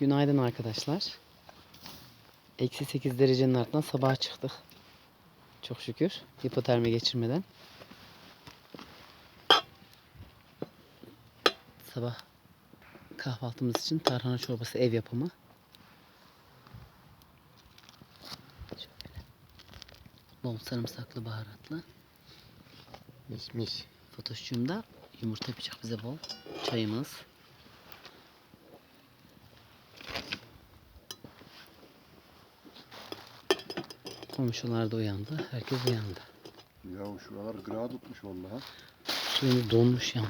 Günaydın arkadaşlar. Eksi 8 derecenin altından sabaha çıktık. Çok şükür. Hipotermi geçirmeden. Sabah kahvaltımız için tarhana çorbası ev yapımı. Bol sarımsaklı baharatlı. Mis mis. Fotoşçuğum da yumurta yapacak bize bol. Çayımız. Komşular da uyandı. Herkes uyandı. Ya şuralar gra tutmuş vallahi. Suyumuz donmuş ya.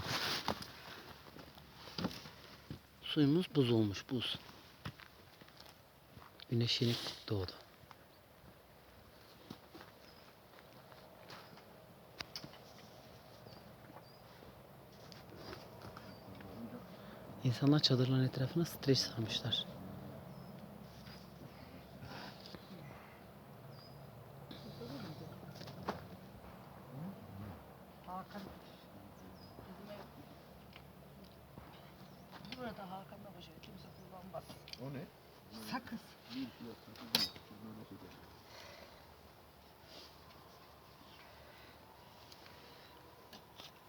Suyumuz buz olmuş buz. Güneş yeni doğdu. İnsanlar çadırların etrafına streç sarmışlar. Burada Hakan Babaca kimse kullanmaz. O ne? Sakız.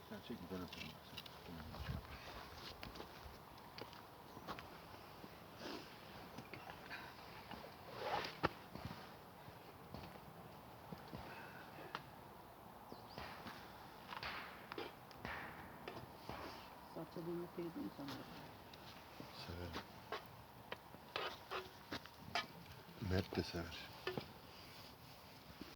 Sen çek bir tane atayım. Salça bulmak yedin? Severim. Mert de sever.